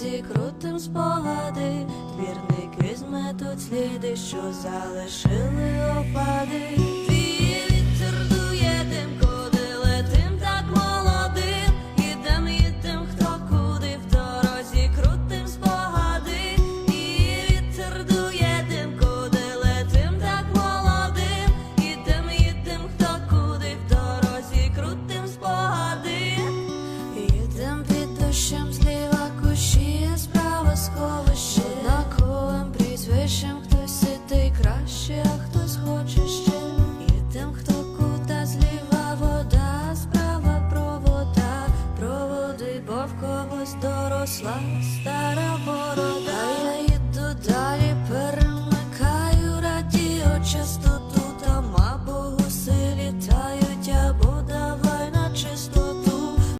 дорозі крутим спогади, двірник візьме тут сліди, що залишили опади. Твій прізвищем хтось сидить краще, а хтось хоче ще. Тим, хто кута зліва вода, справа провода. Проводи, бо в когось доросла стара вода